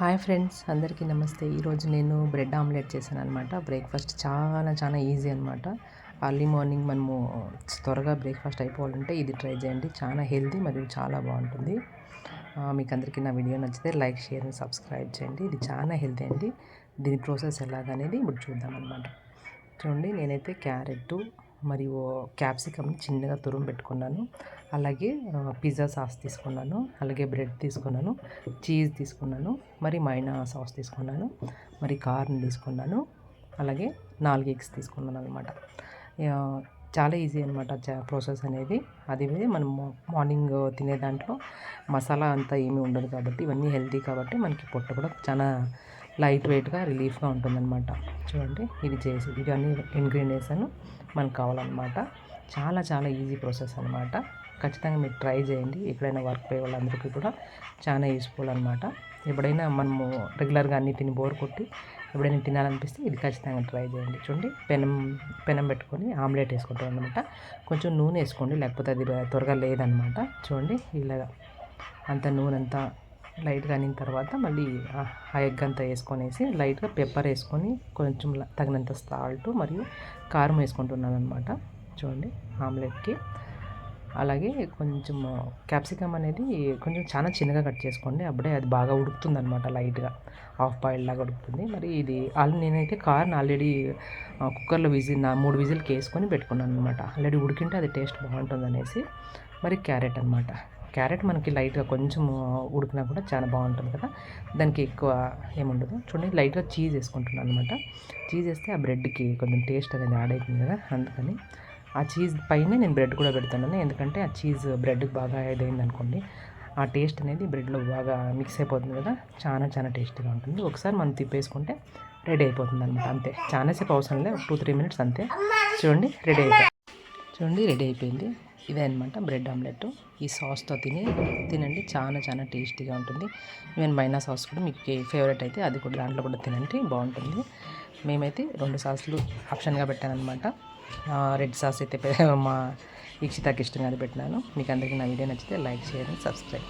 Hi friends అందరికీ నమస్తే. ఈరోజు నేను బ్రెడ్ ఆమ్లెట్ చేశాను అనమాట బ్రేక్ఫాస్ట్ చాలా చాలా ఈజీ అనమాట అర్లీ మార్నింగ్ మనము త్వరగా బ్రేక్ఫాస్ట్ అయిపోవాలంటే ఇది ట్రై చేయండి. చాలా హెల్తీ మరియు చాలా బాగుంటుంది. మీకు అందరికీ నా వీడియో నచ్చితే లైక్ షేర్ సబ్స్క్రైబ్ చేయండి. ఇది చాలా హెల్తీ అండి. దీని ప్రాసెస్ ఎలాగనేది ఇప్పుడు చూద్దాం అనమాట చూడండి నేనైతే క్యారెట్ మరియు క్యాప్సికమ్ చిన్నగా తురుము పెట్టుకున్నాను. అలాగే పిజ్జా సాస్ తీసుకున్నాను. అలాగే బ్రెడ్ తీసుకున్నాను. చీజ్ తీసుకున్నాను. మరి మైనా సాస్ తీసుకున్నాను. మరి కార్న్ తీసుకున్నాను. అలాగే నాలుగు ఎగ్స్ తీసుకున్నాను అనమాట చాలా ఈజీ అనమాట ప్రాసెస్ అనేది. అది మనం మార్నింగ్ తినే దాంట్లో మసాలా అంతా ఏమీ ఉండదు కాబట్టి ఇవన్నీ హెల్తీ కాబట్టి మనకి పొట్ట కూడా చాలా లైట్ వెయిట్గా రిలీఫ్గా ఉంటుందన్నమాట. చూడండి ఇది చేసి ఇవన్నీ ఇంగ్రీడియంట్స్ మనకు కావాలన్నమాట. చాలా చాలా ఈజీ ప్రాసెస్ అనమాట ఖచ్చితంగా మీరు ట్రై చేయండి. ఎక్కడైనా వర్క్ పోయే వాళ్ళందరికీ కూడా చాలా యూస్ఫుల్ అనమాట ఎప్పుడైనా మనము రెగ్యులర్గా అన్ని తిని బోర్ కొట్టి ఎప్పుడైనా తినాలనిపిస్తే ఇది ఖచ్చితంగా ట్రై చేయండి. చూడండి పెనం పెనం పెట్టుకొని ఆమ్లెట్ వేసుకుంటాం అనమాట కొంచెం నూనె వేసుకోండి లేకపోతే అది త్వరగా లేదనమాట చూడండి ఇలాగా అంత నూనె అంతా లైట్గా అనిన తర్వాత మళ్ళీ ఆ ఎగ్ అంతా వేసుకొనేసి లైట్గా పెప్పర్ వేసుకొని కొంచెం తగినంత సాల్ట్ మరియు కారం వేసుకుంటున్నాను అనమాట చూడండి ఆమ్లెట్కి. అలాగే కొంచెం క్యాప్సికమ్ అనేది కొంచెం చాలా చిన్నగా కట్ చేసుకోండి. అప్పుడే అది బాగా ఉడుకుతుంది అనమాట లైట్గా. హాఫ్ బాయిల్ లాగా ఉడుకుతుంది. మరి ఇది ఆల్ నేనైతే కార్న్ ఆల్రెడీ కుక్కర్లో విజిల్ నా మూడు విజిల్కి వేసుకొని పెట్టుకున్నాను అనమాట ఆల్రెడీ ఉడికింటే అది టేస్ట్ బాగుంటుంది అనేసి మరి క్యారెట్ అనమాట క్యారెట్ మనకి లైట్గా కొంచెం ఉడికినా కూడా చాలా బాగుంటుంది కదా. దానికి ఎక్కువ ఏముండదు. చూడండి లైట్గా చీజ్ వేసుకుంటున్నాను అనమాట చీజ్ వేస్తే ఆ బ్రెడ్కి కొంచెం టేస్ట్ అనేది యాడ్ అవుతుంది కదా అందుకని. ఆ చీజ్ పైన నేను బ్రెడ్ కూడా పెడుతున్నాను. ఎందుకంటే ఆ చీజ్ బ్రెడ్కి బాగా యాడ్ అయింది అనుకోండి ఆ టేస్ట్ అనేది బ్రెడ్లో బాగా మిక్స్ అయిపోతుంది కదా. చాలా చాలా టేస్టీగా ఉంటుంది. ఒకసారి మనం తిప్పేసుకుంటే రెడీ అయిపోతుంది అనమాట అంతే. చాలాసేపు అవసరం లేదు. టూ త్రీ మినిట్స్ అంతే. చూడండి రెడీ అయిపోయింది. చూడండి రెడీ అయిపోయింది. ఇదే అనమాట బ్రెడ్ ఆమ్లెట్. ఈ సాస్తో తిని తినండి. చాలా చాలా టేస్టీగా ఉంటుంది. ఈవెన్ మైనా సాస్ కూడా మీకు ఫేవరెట్ అయితే అది కూడా దాంట్లో కూడా తినండి బాగుంటుంది. మేమైతే రెండు సాసులు ఆప్షన్గా పెట్టానమాట రెడ్ సాస్ అయితే మా ఇక్షితాకి ఇష్టంగా పెట్టినాను. మీకు అందరికీ నా వీడియో నచ్చితే లైక్ చేయండి సబ్స్క్రైబ్